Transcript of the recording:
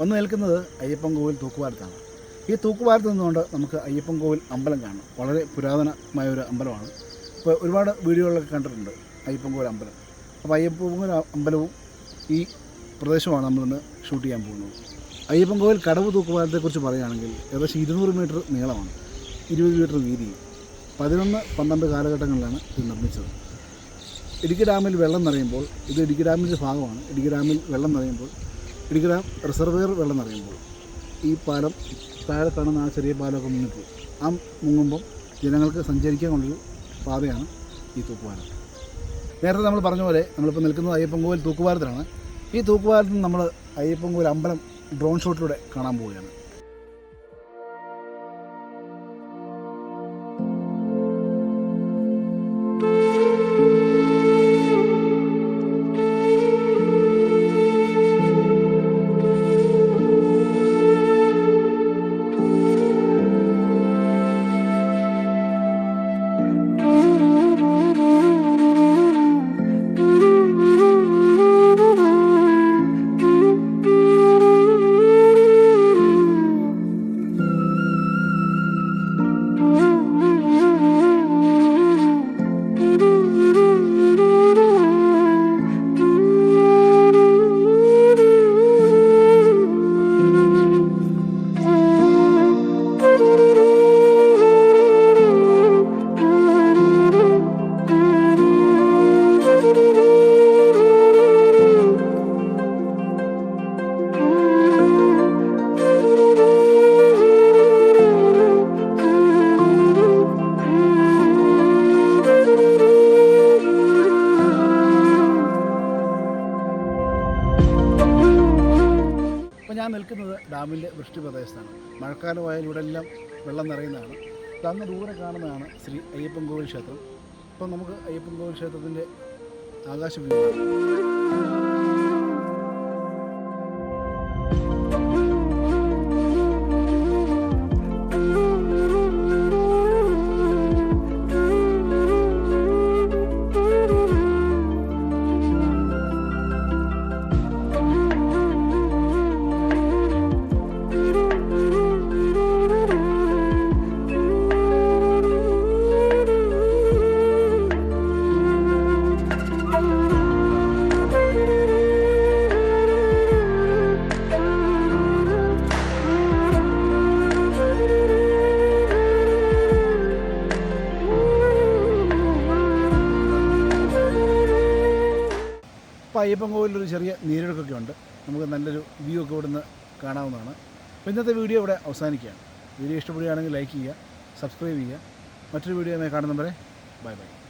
വന്ന് നിൽക്കുന്നത് അയ്യപ്പൻ കോവിൽ തൂക്കുപാലത്താണ് ഈ തൂക്കുപാലത്ത് നിന്നുകൊണ്ട് നമുക്ക് അയ്യപ്പൻ കോവിൽ അമ്പലം കാണാം. വളരെ പുരാതനമായ ഒരു അമ്പലമാണ്. ഇപ്പോൾ ഒരുപാട് വീഡിയോകളൊക്കെ കണ്ടിട്ടുണ്ട് അയ്യപ്പൻ കോവിൽ അമ്പലം. അപ്പോൾ അയ്യപ്പൻ കോവിൽ അമ്പലവും ഈ പ്രദേശമാണ് നമ്മളിന്ന് ഷൂട്ട് ചെയ്യാൻ പോകുന്നത്. അയ്യപ്പൻ കോവിൽ കടവ് തൂക്കുപാലത്തെക്കുറിച്ച് പറയുകയാണെങ്കിൽ ഏകദേശം ഇരുന്നൂറ് മീറ്റർ നീളമാണ്. ഇരുപത് മീറ്റർ വീതിയും പതിനൊന്ന് പന്ത്രണ്ട് കാലഘട്ടങ്ങളിലാണ് ഇത് നിർമ്മിച്ചത്. ഇടുക്കി ഡാമിൽ വെള്ളം നിറയുമ്പോൾ ഇത് ഇടുക്കി ഡാമിന്റെ ഭാഗമാണ്. ഇടുക്കി ഡാമിൽ വെള്ളം നിറയുമ്പോൾ ഇടുക്കി ഡാം റിസർവെയർ വെള്ളം നിറയുമ്പോൾ ഈ പാലം താഴെ കാണുന്ന ആ ചെറിയ പാലമൊക്കെ മുങ്ങിപ്പോകും ആ മുങ്ങുമ്പം ജനങ്ങൾക്ക് സഞ്ചരിക്കാനുള്ളൊരു പാതയാണ് ഈ തൂക്കുപാലം. നേരത്തെ നമ്മൾ പറഞ്ഞ പോലെ നമ്മളിപ്പോൾ നിൽക്കുന്നത് അയ്യപ്പൻകോവിൽ തൂക്കുപാലത്തിലാണ്. ഈ തൂക്കുപാലത്തിൽ നമ്മൾ അയ്യപ്പൻകോവിൽ അമ്പലം ഡ്രോൺ ഷോട്ടിലൂടെ കാണാൻ പോവുകയാണ്. ഞാൻ നിൽക്കുന്നത് ഡാമിന്റെ വൃഷ്ടി പ്രദേശത്താണ് മഴക്കാലമായാലും ഇവിടെ വെള്ളം നിറയുന്നതാണ്. അങ്ങ് ദൂരെ കാണുന്നതാണ് ശ്രീ അയ്യപ്പൻ കോവിൽ ക്ഷേത്രം. ഇപ്പം നമുക്ക് അയ്യപ്പൻ കോവിൽ ക്ഷേത്രത്തിന്റെ ആകാശ അയ്യപ്പൻ കോവിലൊരു ചെറിയ നീരൊഴുക്കൊക്കെ ഉണ്ട്. നമുക്ക് നല്ലൊരു വ്യൂ ഒക്കെ ഇവിടുന്ന് കാണാവുന്നതാണ്. അപ്പോൾ ഇന്നത്തെ വീഡിയോ ഇവിടെ അവസാനിക്കുകയാണ്. വീഡിയോ ഇഷ്ടപ്പെടുകയാണെങ്കിൽ ലൈക്ക് ചെയ്യുക സബ്സ്ക്രൈബ് ചെയ്യുക. മറ്റൊരു വീഡിയോ കാണുന്നവരെ ബൈ ബൈ